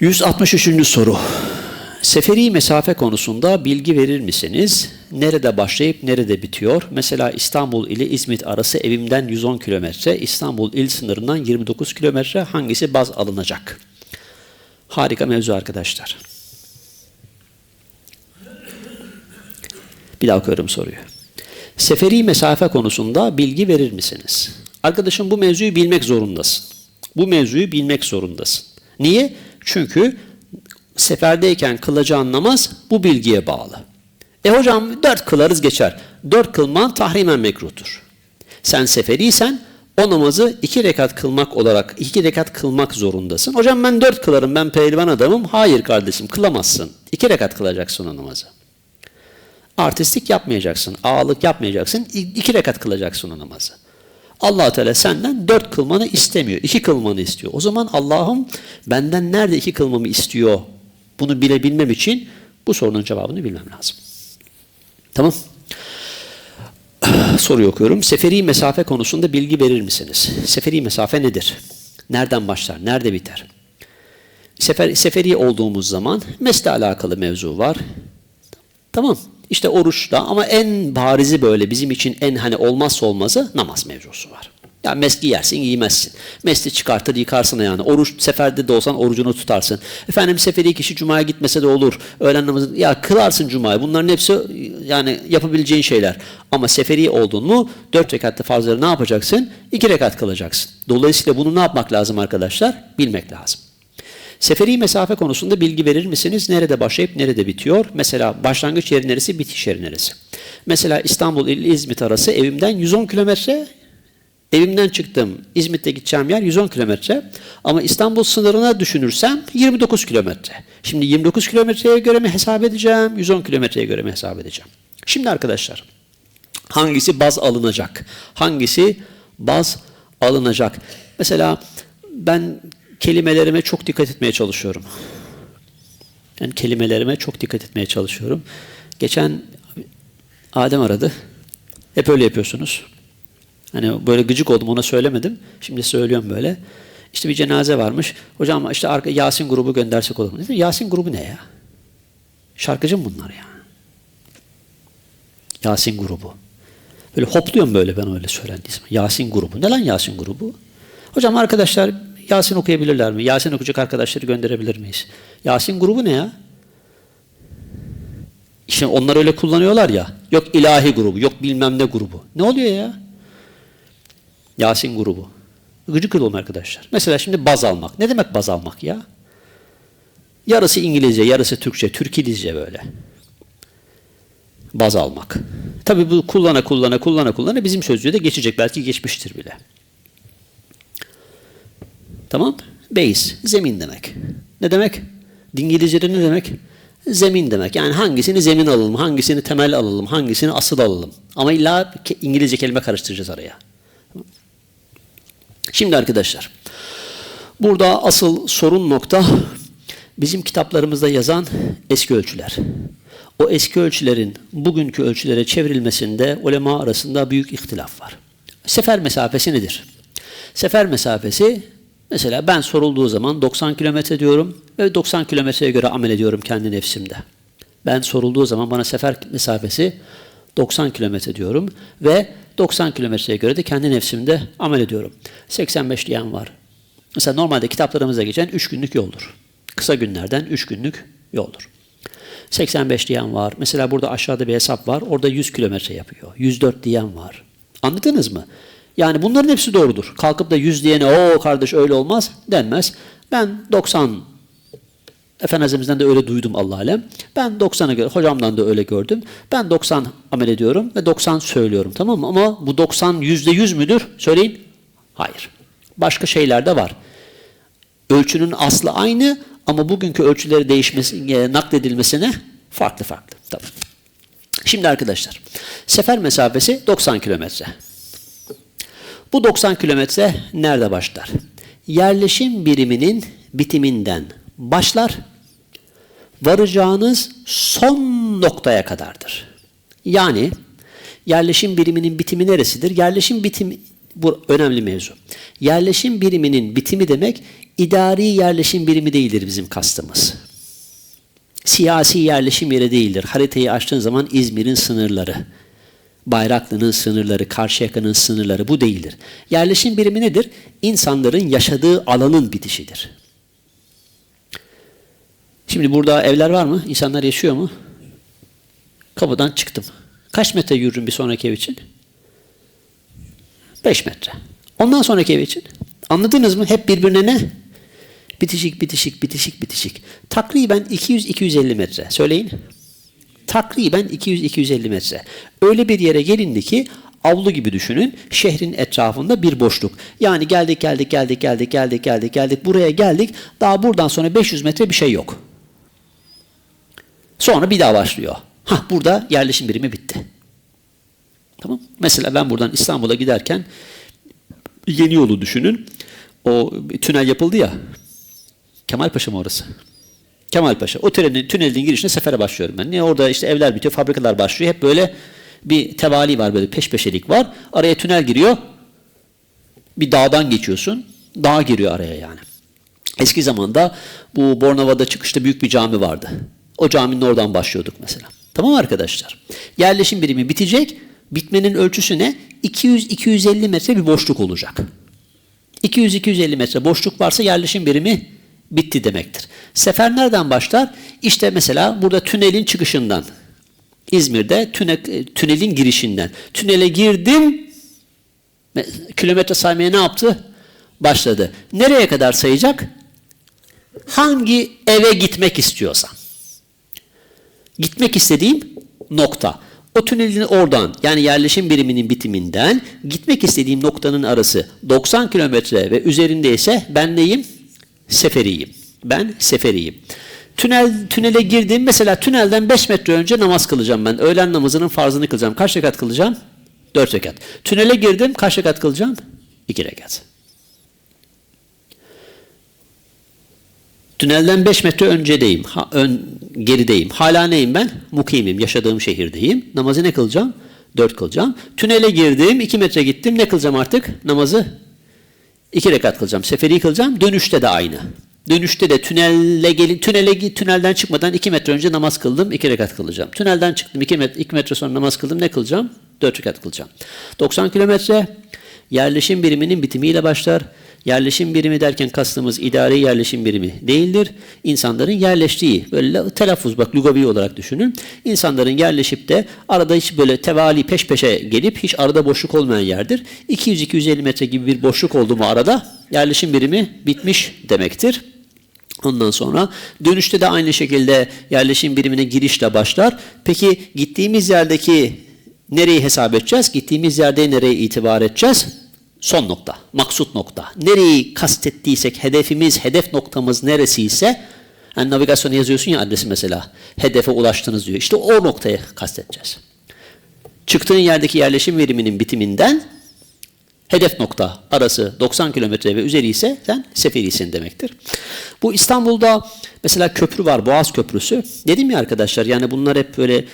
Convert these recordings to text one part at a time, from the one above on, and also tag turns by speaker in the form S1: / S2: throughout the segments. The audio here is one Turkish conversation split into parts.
S1: ...163. soru. Seferi mesafe konusunda bilgi verir misiniz? Nerede başlayıp nerede bitiyor? Mesela İstanbul ile İzmit arası evimden 110 kilometre, İstanbul il sınırından 29 kilometre hangisi baz alınacak? Harika mevzu arkadaşlar. Bir daha okuyorum soruyu. Seferi mesafe konusunda bilgi verir misiniz? Arkadaşım bu mevzuyu bilmek zorundasın. Bu mevzuyu bilmek zorundasın. Niye? Çünkü seferdeyken kılacağın namaz bu bilgiye bağlı. E hocam dört kılarız geçer. Dört kılman tahrimen mekruhtur. Sen seferiysen o namazı iki rekat kılmak olarak iki rekat kılmak zorundasın. Hocam ben dört kılarım ben pehlivan adamım. Hayır kardeşim kılamazsın. İki rekat kılacaksın o namazı. Artistlik yapmayacaksın, ağalık yapmayacaksın, iki rekat kılacaksın o namazı. allah Teala senden dört kılmanı istemiyor, iki kılmanı istiyor. O zaman Allah'ım benden nerede iki kılmamı istiyor bunu bilebilmem için bu sorunun cevabını bilmem lazım. Tamam. Soruyu okuyorum. Seferi mesafe konusunda bilgi verir misiniz? Seferi mesafe nedir? Nereden başlar? Nerede biter? Sefer, seferi olduğumuz zaman mesle alakalı mevzu var. Tamam. İşte oruçta ama en barizi böyle bizim için en hani olmazsa olmazı namaz mevzusu var. Ya meski yersin giymezsin. Mesli çıkartır yıkarsın yani. Oruç seferde de olsan orucunu tutarsın. Efendim seferi kişi cumaya gitmese de olur. Öğlen namazı ya kılarsın cumayı. Bunların hepsi yani yapabileceğin şeyler. Ama seferi oldun mu dört rekatta farzları ne yapacaksın? İki rekat kılacaksın. Dolayısıyla bunu ne yapmak lazım arkadaşlar? Bilmek lazım. Seferi mesafe konusunda bilgi verir misiniz? Nerede başlayıp nerede bitiyor? Mesela başlangıç yeri neresi, bitiş yeri neresi? Mesela İstanbul ile İzmit arası evimden 110 kilometre. Evimden çıktım. İzmit'te gideceğim yer 110 kilometre. Ama İstanbul sınırına düşünürsem 29 kilometre. Şimdi 29 kilometreye göre mi hesap edeceğim? 110 kilometreye göre mi hesap edeceğim? Şimdi arkadaşlar hangisi baz alınacak? Hangisi baz alınacak? Mesela ben kelimelerime çok dikkat etmeye çalışıyorum. Yani kelimelerime çok dikkat etmeye çalışıyorum. Geçen Adem aradı. Hep öyle yapıyorsunuz. Hani böyle gıcık oldum ona söylemedim. Şimdi söylüyorum böyle. İşte bir cenaze varmış. Hocam işte arka Yasin grubu göndersek olur mu? Dedim, Yasin grubu ne ya? Şarkıcı mı bunlar ya? Yasin grubu. Böyle hopluyorum böyle ben öyle söylendiği. Yasin grubu. Ne lan Yasin grubu? Hocam arkadaşlar Yasin okuyabilirler mi? Yasin okuyacak arkadaşları gönderebilir miyiz? Yasin grubu ne ya? İşte onlar öyle kullanıyorlar ya. Yok ilahi grubu, yok bilmem ne grubu. Ne oluyor ya? Yasin grubu. Gıcık olun arkadaşlar. Mesela şimdi baz almak. Ne demek baz almak ya? Yarısı İngilizce, yarısı Türkçe, Türkilizce böyle. Baz almak. Tabii bu kullana kullana kullana kullana bizim sözlüğe de geçecek. Belki geçmiştir bile. Tamam? Base, zemin demek. Ne demek? İngilizce'de ne demek? Zemin demek. Yani hangisini zemin alalım, hangisini temel alalım, hangisini asıl alalım. Ama illa İngilizce kelime karıştıracağız araya. Şimdi arkadaşlar, burada asıl sorun nokta bizim kitaplarımızda yazan eski ölçüler. O eski ölçülerin bugünkü ölçülere çevrilmesinde ulema arasında büyük ihtilaf var. Sefer mesafesi nedir? Sefer mesafesi mesela ben sorulduğu zaman 90 kilometre diyorum ve 90 kilometreye göre amel ediyorum kendi nefsimde. Ben sorulduğu zaman bana sefer mesafesi 90 kilometre diyorum ve 90 kilometreye göre de kendi nefsimde amel ediyorum. 85 diyen var. Mesela normalde kitaplarımızda geçen 3 günlük yoldur. Kısa günlerden 3 günlük yoldur. 85 diyen var. Mesela burada aşağıda bir hesap var. Orada 100 kilometre yapıyor. 104 diyen var. Anladınız mı? Yani bunların hepsi doğrudur. Kalkıp da 100 diyene o kardeş öyle olmaz denmez. Ben 90 Efendimiz'den de öyle duydum Allah alem. Ben 90'a göre, hocamdan da öyle gördüm. Ben 90 amel ediyorum ve 90 söylüyorum tamam mı? Ama bu 90 yüzde yüz müdür? Söyleyin. Hayır. Başka şeyler de var. Ölçünün aslı aynı ama bugünkü ölçüleri değişmesi, e, nakledilmesine farklı farklı. Tamam. Şimdi arkadaşlar, sefer mesafesi 90 kilometre. Bu 90 kilometre nerede başlar? Yerleşim biriminin bitiminden başlar, varacağınız son noktaya kadardır. Yani yerleşim biriminin bitimi neresidir? Yerleşim bitimi Bu önemli mevzu. Yerleşim biriminin bitimi demek idari yerleşim birimi değildir bizim kastımız. Siyasi yerleşim yeri değildir. Haritayı açtığın zaman İzmir'in sınırları, Bayraklı'nın sınırları, Karşıyaka'nın sınırları bu değildir. Yerleşim birimi nedir? İnsanların yaşadığı alanın bitişidir. Şimdi burada evler var mı? İnsanlar yaşıyor mu? Kapıdan çıktım. Kaç metre yürürüm bir sonraki ev için? 5 metre. Ondan sonraki ev için? Anladınız mı? Hep birbirine ne? Bitişik, bitişik, bitişik, bitişik. Takriben 200-250 metre. Söyleyin. Takriben 200-250 metre. Öyle bir yere gelindi ki avlu gibi düşünün. Şehrin etrafında bir boşluk. Yani geldik, geldik, geldik, geldik, geldik, geldik, geldik. Buraya geldik. Daha buradan sonra 500 metre bir şey yok. Sonra bir daha başlıyor. Hah burada yerleşim birimi bitti. Tamam. Mesela ben buradan İstanbul'a giderken yeni yolu düşünün. O tünel yapıldı ya. Kemalpaşa mı orası? Kemalpaşa. O tünelin, tünelin girişine sefere başlıyorum ben. Niye? Orada işte evler bitiyor, fabrikalar başlıyor. Hep böyle bir tevali var, böyle peş peşelik var. Araya tünel giriyor. Bir dağdan geçiyorsun. Dağ giriyor araya yani. Eski zamanda bu Bornova'da çıkışta büyük bir cami vardı. O caminin oradan başlıyorduk mesela. Tamam arkadaşlar. Yerleşim birimi bitecek. Bitmenin ölçüsü ne? 200-250 metre bir boşluk olacak. 200-250 metre boşluk varsa yerleşim birimi bitti demektir. Sefer nereden başlar? İşte mesela burada tünelin çıkışından. İzmir'de tüne, tünelin girişinden. Tünele girdim. Kilometre saymaya ne yaptı? Başladı. Nereye kadar sayacak? Hangi eve gitmek istiyorsam. Gitmek istediğim nokta. O tünelin oradan yani yerleşim biriminin bitiminden gitmek istediğim noktanın arası 90 kilometre ve üzerinde ise ben neyim? Seferiyim. Ben seferiyim. Tünel tünele girdim. Mesela tünelden 5 metre önce namaz kılacağım ben. Öğlen namazının farzını kılacağım. Kaç rekat kılacağım? 4 rekat. Tünele girdim. Kaç rekat kılacağım? 2 rekat. Tünelden 5 metre öncedeyim. Ha, ön, gerideyim. Hala neyim ben? Mukimim. Yaşadığım şehirdeyim. Namazı ne kılacağım? 4 kılacağım. Tünele girdim. 2 metre gittim. Ne kılacağım artık? Namazı 2 rekat kılacağım. Seferi kılacağım. Dönüşte de aynı. Dönüşte de tünelle gelin tünele tünelden çıkmadan 2 metre önce namaz kıldım. 2 rekat kılacağım. Tünelden çıktım 2 metre, 2 metre sonra namaz kıldım. Ne kılacağım? 4 rekat kılacağım. 90 kilometre yerleşim biriminin bitimiyle başlar. Yerleşim birimi derken kastımız idari yerleşim birimi değildir. İnsanların yerleştiği, böyle telaffuz bak lugavi olarak düşünün. İnsanların yerleşip de arada hiç böyle tevali peş peşe gelip hiç arada boşluk olmayan yerdir. 200-250 metre gibi bir boşluk oldu mu arada yerleşim birimi bitmiş demektir. Ondan sonra dönüşte de aynı şekilde yerleşim birimine girişle başlar. Peki gittiğimiz yerdeki nereyi hesap edeceğiz? Gittiğimiz yerde nereye itibar edeceğiz? Son nokta, maksut nokta. Nereyi kastettiysek, hedefimiz, hedef noktamız neresiyse, yani navigasyona yazıyorsun ya adresi mesela, hedefe ulaştınız diyor. İşte o noktaya kasteteceğiz. Çıktığın yerdeki yerleşim veriminin bitiminden hedef nokta arası 90 kilometre ve üzeri ise sen seferisin demektir. Bu İstanbul'da mesela köprü var, Boğaz Köprüsü. Dedim ya arkadaşlar yani bunlar hep böyle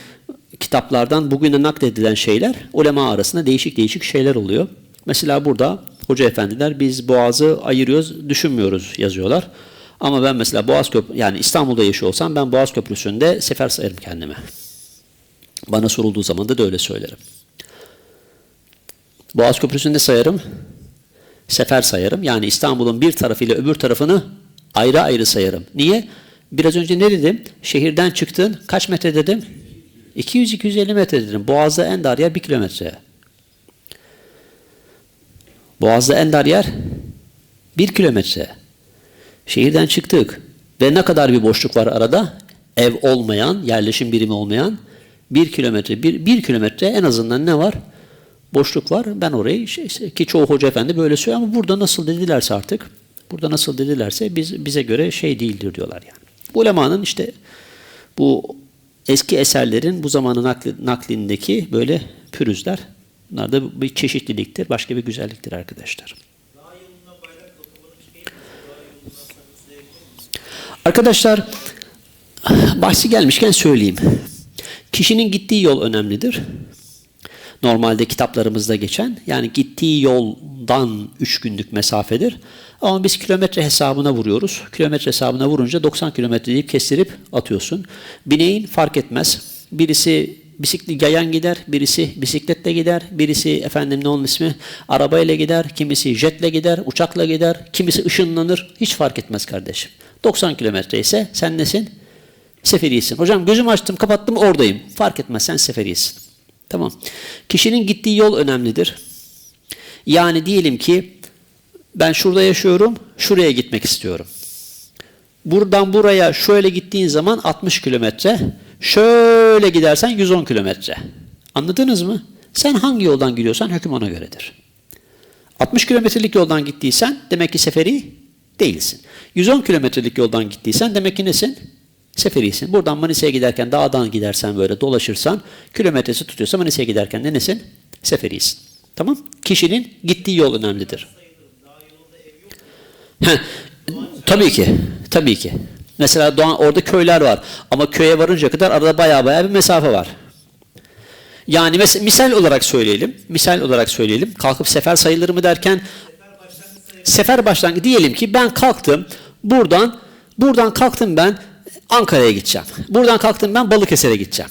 S1: kitaplardan bugüne nakledilen şeyler, ulema arasında değişik değişik şeyler oluyor. Mesela burada hoca efendiler biz Boğaz'ı ayırıyoruz, düşünmüyoruz yazıyorlar. Ama ben mesela Boğaz Köprü yani İstanbul'da yaşıyor olsam ben Boğaz Köprüsü'nde sefer sayarım kendime. Bana sorulduğu zaman da, da öyle söylerim. Boğaz Köprüsü'nde sayarım, sefer sayarım. Yani İstanbul'un bir tarafıyla öbür tarafını ayrı ayrı sayarım. Niye? Biraz önce ne dedim? Şehirden çıktın, kaç metre dedim? 200-250 metre dedim. Boğaz'da en dar yer 1 kilometre. Boğaz'da en dar yer 1 kilometre. Şehirden çıktık ve ne kadar bir boşluk var arada? Ev olmayan, yerleşim birimi olmayan 1 kilometre. 1 kilometre en azından ne var? Boşluk var. Ben orayı şey, ki çoğu hoca efendi böyle söylüyor ama burada nasıl dedilerse artık burada nasıl dedilerse biz bize göre şey değildir diyorlar yani. Bu ulemanın işte bu eski eserlerin bu zamanın nakli, naklindeki böyle pürüzler Bunlar da bir çeşitliliktir, başka bir güzelliktir arkadaşlar. Arkadaşlar, bahsi gelmişken söyleyeyim. Kişinin gittiği yol önemlidir. Normalde kitaplarımızda geçen, yani gittiği yol yoldan 3 günlük mesafedir. Ama biz kilometre hesabına vuruyoruz. Kilometre hesabına vurunca 90 kilometre deyip kestirip atıyorsun. Bineğin fark etmez. Birisi bisiklet yayan gider, birisi bisikletle gider, birisi efendim ne onun ismi arabayla gider, kimisi jetle gider, uçakla gider, kimisi ışınlanır. Hiç fark etmez kardeşim. 90 kilometre ise sen nesin? Seferiyesin. Hocam gözümü açtım, kapattım oradayım. Fark etmez sen seferiyesin. Tamam. Kişinin gittiği yol önemlidir. Yani diyelim ki ben şurada yaşıyorum, şuraya gitmek istiyorum. Buradan buraya şöyle gittiğin zaman 60 kilometre, şöyle gidersen 110 kilometre. Anladınız mı? Sen hangi yoldan gidiyorsan hüküm ona göredir. 60 kilometrelik yoldan gittiysen demek ki seferi değilsin. 110 kilometrelik yoldan gittiysen demek ki nesin? Seferisin. Buradan Manisa'ya giderken dağdan gidersen böyle dolaşırsan kilometresi tutuyorsa Manisa'ya giderken de nesin? Seferisin. Tamam? Kişinin gittiği yol önemlidir. Heh, tabii ki. Tabii ki. Mesela Doğan, orada köyler var. Ama köye varınca kadar arada baya baya bir mesafe var. Yani mes misal olarak söyleyelim. Misal olarak söyleyelim. Kalkıp sefer sayılır mı derken sefer başlangıcı diyelim ki ben kalktım buradan buradan kalktım ben Ankara'ya gideceğim. Buradan kalktım ben Balıkesir'e gideceğim.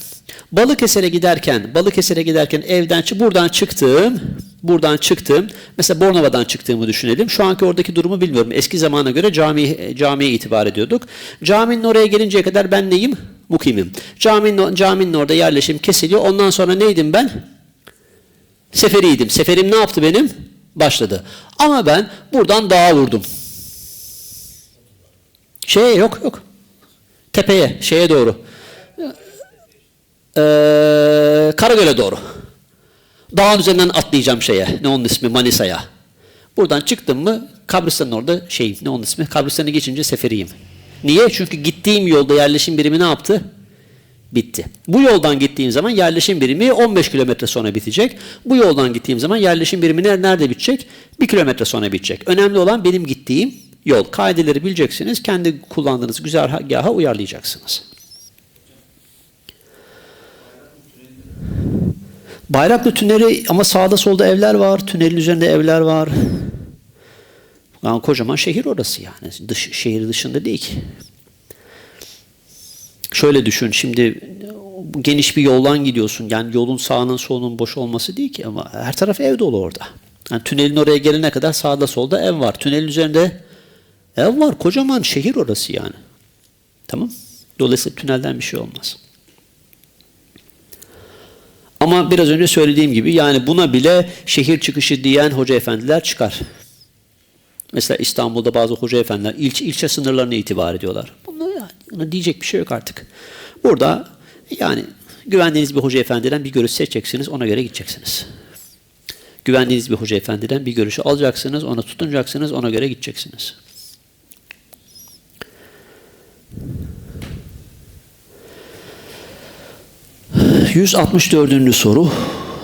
S1: Balıkesir'e giderken, Balıkesir'e giderken evden buradan çıktım, buradan çıktım. Mesela Bornova'dan çıktığımı düşünelim. Şu anki oradaki durumu bilmiyorum. Eski zamana göre cami camiye itibar ediyorduk. Caminin oraya gelinceye kadar ben neyim? Mukimim. Caminin, caminin orada yerleşim kesiliyor. Ondan sonra neydim ben? Seferiydim. Seferim ne yaptı benim? Başladı. Ama ben buradan dağa vurdum. Şeye yok yok. Tepeye, şeye doğru. Ee, Karagöl'e doğru. Dağın üzerinden atlayacağım şeye. Ne onun ismi? Manisa'ya. Buradan çıktım mı kabristanın orada şey ne onun ismi? Kabristanı geçince seferiyim. Niye? Çünkü gittiğim yolda yerleşim birimi ne yaptı? Bitti. Bu yoldan gittiğim zaman yerleşim birimi 15 kilometre sonra bitecek. Bu yoldan gittiğim zaman yerleşim birimi nerede bitecek? 1 kilometre sonra bitecek. Önemli olan benim gittiğim yol. Kaideleri bileceksiniz. Kendi kullandığınız güzergaha uyarlayacaksınız. Bayraklı tüneli ama sağda solda evler var. Tünelin üzerinde evler var. Yani kocaman şehir orası yani. Dış, şehir dışında değil ki. Şöyle düşün şimdi geniş bir yoldan gidiyorsun. Yani yolun sağının solunun boş olması değil ki ama her taraf ev dolu orada. Yani tünelin oraya gelene kadar sağda solda ev var. Tünelin üzerinde ev var. Kocaman şehir orası yani. Tamam. Dolayısıyla tünelden bir şey olmaz. Ama biraz önce söylediğim gibi yani buna bile şehir çıkışı diyen hoca efendiler çıkar. Mesela İstanbul'da bazı hoca efendiler ilçe, ilçe sınırlarına itibar ediyorlar. Bunda yani diyecek bir şey yok artık. Burada yani güvendiğiniz bir hoca efendiden bir görüş seçeceksiniz, ona göre gideceksiniz. Güvendiğiniz bir hoca efendiden bir görüşü alacaksınız, ona tutunacaksınız, ona göre gideceksiniz. ...164. soru...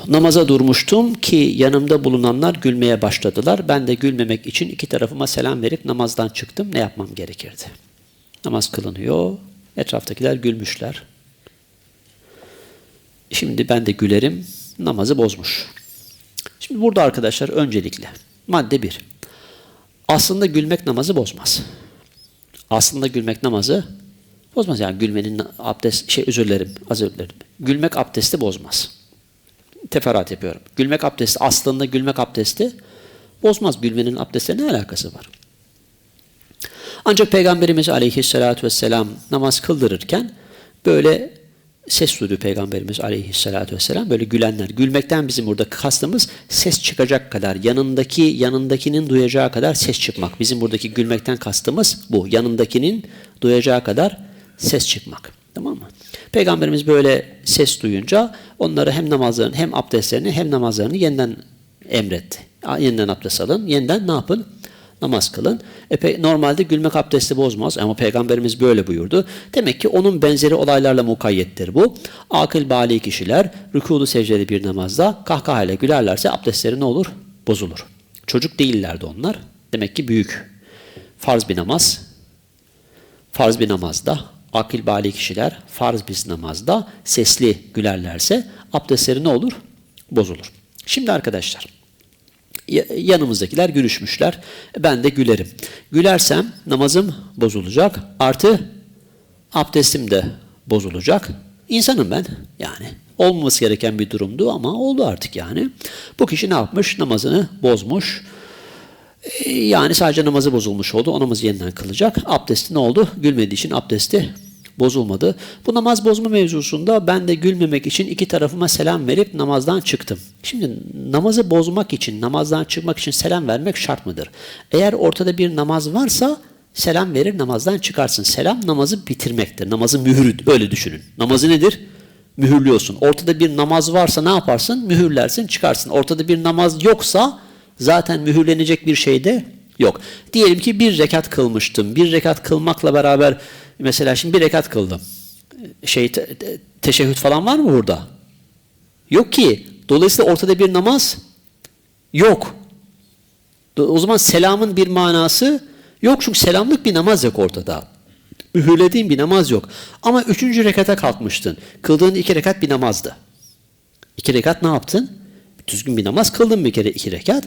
S1: Namaza durmuştum ki yanımda bulunanlar gülmeye başladılar. Ben de gülmemek için iki tarafıma selam verip namazdan çıktım. Ne yapmam gerekirdi? Namaz kılınıyor. Etraftakiler gülmüşler. Şimdi ben de gülerim. Namazı bozmuş. Şimdi burada arkadaşlar öncelikle madde bir. Aslında gülmek namazı bozmaz. Aslında gülmek namazı bozmaz. Yani gülmenin abdest, şey özür dilerim, özür dilerim. Gülmek abdesti bozmaz teferruat yapıyorum. Gülmek abdesti aslında gülmek abdesti bozmaz. Gülmenin abdestle ne alakası var? Ancak Peygamberimiz aleyhissalatü vesselam namaz kıldırırken böyle ses duydu Peygamberimiz aleyhissalatü vesselam. Böyle gülenler. Gülmekten bizim burada kastımız ses çıkacak kadar, yanındaki yanındakinin duyacağı kadar ses çıkmak. Bizim buradaki gülmekten kastımız bu. Yanındakinin duyacağı kadar ses çıkmak. Tamam mı? Peygamberimiz böyle ses duyunca onları hem namazlarını hem abdestlerini hem namazlarını yeniden emretti. Yeniden abdest alın, yeniden ne yapın? Namaz kılın. E, normalde gülmek abdesti bozmaz ama Peygamberimiz böyle buyurdu. Demek ki onun benzeri olaylarla mukayyettir bu. Akıl bali kişiler rükûlu secdeli bir namazda kahkahayla gülerlerse abdestleri ne olur? Bozulur. Çocuk değillerdi onlar. Demek ki büyük. Farz bir namaz. Farz bir namazda akil bali kişiler farz bir namazda sesli gülerlerse abdestleri ne olur? Bozulur. Şimdi arkadaşlar Ya- Yanımızdakiler gülüşmüşler. Ben de gülerim. Gülersem namazım bozulacak. Artı abdestim de bozulacak. İnsanım ben yani. Olmaması gereken bir durumdu ama oldu artık yani. Bu kişi ne yapmış? Namazını bozmuş. Yani sadece namazı bozulmuş oldu. O namazı yeniden kılacak. Abdesti ne oldu? Gülmediği için abdesti bozulmadı. Bu namaz bozma mevzusunda ben de gülmemek için iki tarafıma selam verip namazdan çıktım. Şimdi namazı bozmak için, namazdan çıkmak için selam vermek şart mıdır? Eğer ortada bir namaz varsa selam verir namazdan çıkarsın. Selam namazı bitirmektir. Namazı mührü öyle düşünün. Namazı nedir? Mühürlüyorsun. Ortada bir namaz varsa ne yaparsın? Mühürlersin çıkarsın. Ortada bir namaz yoksa zaten mühürlenecek bir şey de yok. Diyelim ki bir rekat kılmıştım. Bir rekat kılmakla beraber mesela şimdi bir rekat kıldım. Şey te- te- teşehhüd falan var mı burada? Yok ki. Dolayısıyla ortada bir namaz yok. O zaman selamın bir manası yok çünkü selamlık bir namaz yok ortada. Mühürlediğin bir namaz yok. Ama üçüncü rekata kalkmıştın. Kıldığın iki rekat bir namazdı. İki rekat ne yaptın? Düzgün bir namaz kıldın bir kere iki rekat.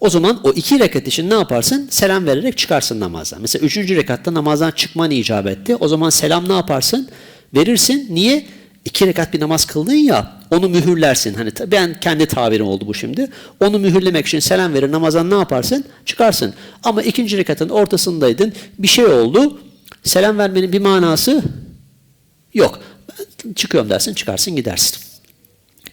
S1: O zaman o iki rekat için ne yaparsın? Selam vererek çıkarsın namazdan. Mesela üçüncü rekatta namazdan çıkman icap etti. O zaman selam ne yaparsın? Verirsin. Niye? İki rekat bir namaz kıldın ya, onu mühürlersin. Hani ben kendi tabirim oldu bu şimdi. Onu mühürlemek için selam verir namazdan ne yaparsın? Çıkarsın. Ama ikinci rekatın ortasındaydın. Bir şey oldu. Selam vermenin bir manası yok. Çıkıyorum dersin, çıkarsın gidersin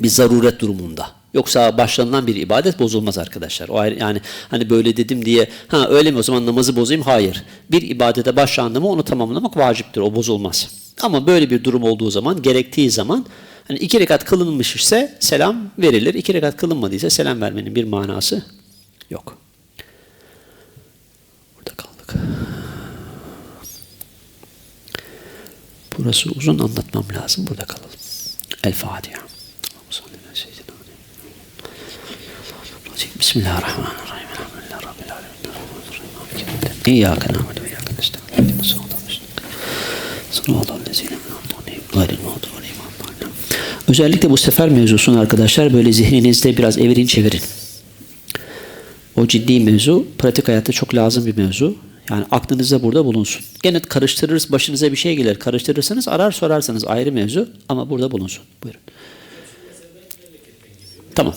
S1: bir zaruret durumunda. Yoksa başlanılan bir ibadet bozulmaz arkadaşlar. O ayrı, yani hani böyle dedim diye ha öyle mi o zaman namazı bozayım? Hayır. Bir ibadete başlandı mı onu tamamlamak vaciptir. O bozulmaz. Ama böyle bir durum olduğu zaman gerektiği zaman hani iki rekat kılınmış ise selam verilir. İki rekat kılınmadıysa selam vermenin bir manası yok. Burada kaldık. Burası uzun anlatmam lazım. Burada kalalım. El Fatiha. Bismillahirrahmanirrahim. Elhamdülillahi Rabbil alemin. İyyâke na'budu ve aleyhim veleddâllîn. Özellikle bu sefer mevzusunu arkadaşlar böyle zihninizde biraz evirin çevirin. O ciddi mevzu, pratik hayatta çok lazım bir mevzu. Yani aklınızda burada bulunsun. Gene karıştırırız, başınıza bir şey gelir. Karıştırırsanız arar sorarsanız ayrı mevzu ama burada bulunsun. Buyurun. Tamam.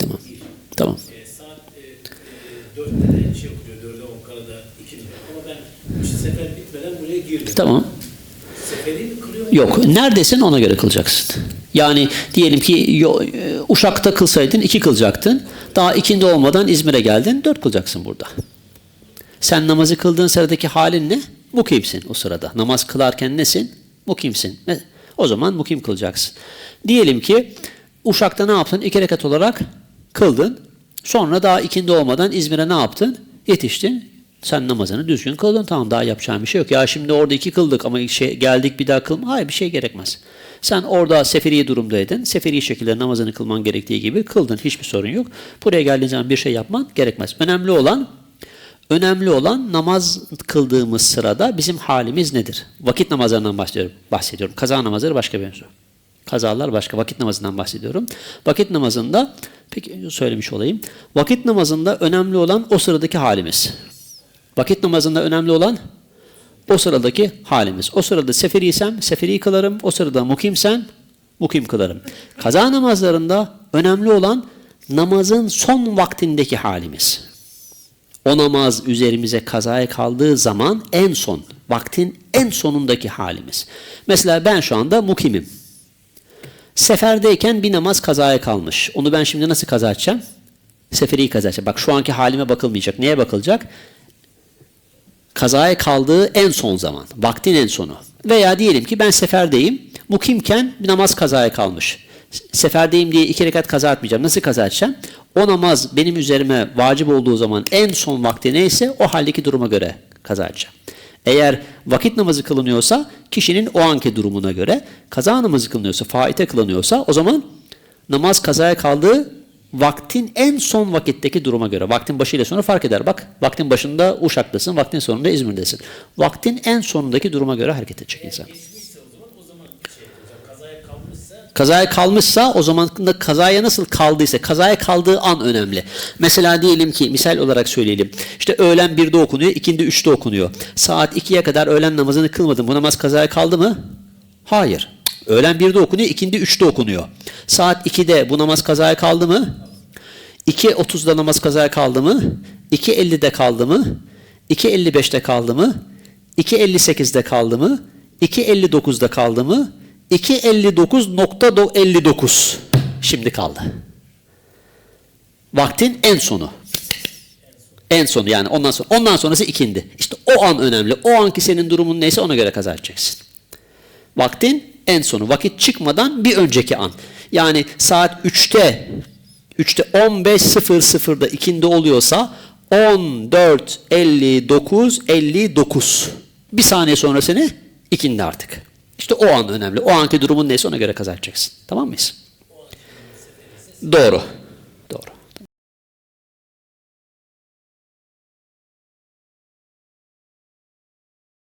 S1: Tamam. Tamam.
S2: Saat e, e, dörtte de şey okuyor, dörde on kalada ikindi. Ama ben işte sefer bitmeden buraya girdim.
S1: Tamam. Yok. Neredesin ona göre kılacaksın. Yani diyelim ki e, Uşak'ta kılsaydın iki kılacaktın. Daha ikindi olmadan İzmir'e geldin dört kılacaksın burada. Sen namazı kıldığın sıradaki halin ne? Mukimsin o sırada. Namaz kılarken nesin? Mukimsin. O zaman mukim kılacaksın. Diyelim ki Uşak'ta ne yaptın? İki rekat olarak kıldın. Sonra daha ikindi olmadan İzmir'e ne yaptın? Yetiştin. Sen namazını düzgün kıldın. Tamam daha yapacağın bir şey yok. Ya şimdi orada iki kıldık ama şey, geldik bir daha kılma. Hayır bir şey gerekmez. Sen orada seferi durumdaydın. Seferi şekilde namazını kılman gerektiği gibi kıldın. Hiçbir sorun yok. Buraya geldiğin zaman bir şey yapman gerekmez. Önemli olan Önemli olan namaz kıldığımız sırada bizim halimiz nedir? Vakit namazlarından bahsediyorum. bahsediyorum. Kaza namazları başka bir mevzu. Kazalar başka. Vakit namazından bahsediyorum. Vakit namazında, peki söylemiş olayım. Vakit namazında önemli olan o sıradaki halimiz. Vakit namazında önemli olan o sıradaki halimiz. O sırada seferiysem seferi kılarım. O sırada mukimsem mukim kılarım. Kaza namazlarında önemli olan namazın son vaktindeki halimiz. O namaz üzerimize kazaya kaldığı zaman en son, vaktin en sonundaki halimiz. Mesela ben şu anda mukimim. Seferdeyken bir namaz kazaya kalmış. Onu ben şimdi nasıl kaza edeceğim? Seferi kaza edeceğim. Bak şu anki halime bakılmayacak. Neye bakılacak? Kazaya kaldığı en son zaman. Vaktin en sonu. Veya diyelim ki ben seferdeyim. Mukimken bir namaz kazaya kalmış. Seferdeyim diye iki rekat kaza etmeyeceğim. Nasıl kaza edeceğim? O namaz benim üzerime vacip olduğu zaman en son vakti neyse o haldeki duruma göre kaza edeceğim. Eğer vakit namazı kılınıyorsa kişinin o anki durumuna göre, kaza namazı kılınıyorsa, faite kılınıyorsa o zaman namaz kazaya kaldığı vaktin en son vakitteki duruma göre. Vaktin başıyla sonu fark eder. Bak vaktin başında Uşak'tasın, vaktin sonunda İzmir'desin. Vaktin en sonundaki duruma göre hareket edecek insan.
S2: Geçmişse o zaman o zaman şey yapacağım.
S1: Kazaya kalmışsa o zaman da kazaya nasıl kaldıysa kazaya kaldığı an önemli. Mesela diyelim ki misal olarak söyleyelim. İşte öğlen 1'de okunuyor, ikindi 3'te okunuyor. Saat 2'ye kadar öğlen namazını kılmadım. Bu namaz kazaya kaldı mı? Hayır. Öğlen 1'de okunuyor, ikindi 3'te okunuyor. Saat 2'de bu namaz kazaya kaldı mı? 2.30'da namaz kazaya kaldı mı? 2.50'de kaldı mı? 2.55'te kaldı mı? 2.58'de kaldı mı? 2.59'da kaldı mı? 2.59.59 şimdi kaldı. Vaktin en sonu. En sonu yani ondan sonra ondan sonrası ikindi. İşte o an önemli. O anki senin durumun neyse ona göre kaza edeceksin. Vaktin en sonu. Vakit çıkmadan bir önceki an. Yani saat 3'te 3'te 15.00'da ikindi oluyorsa 14.59 59. Bir saniye sonrası ne? İkindi artık. İşte o an önemli. O anki durumun neyse ona göre kaza edeceksin. Tamam mıyız? Doğru.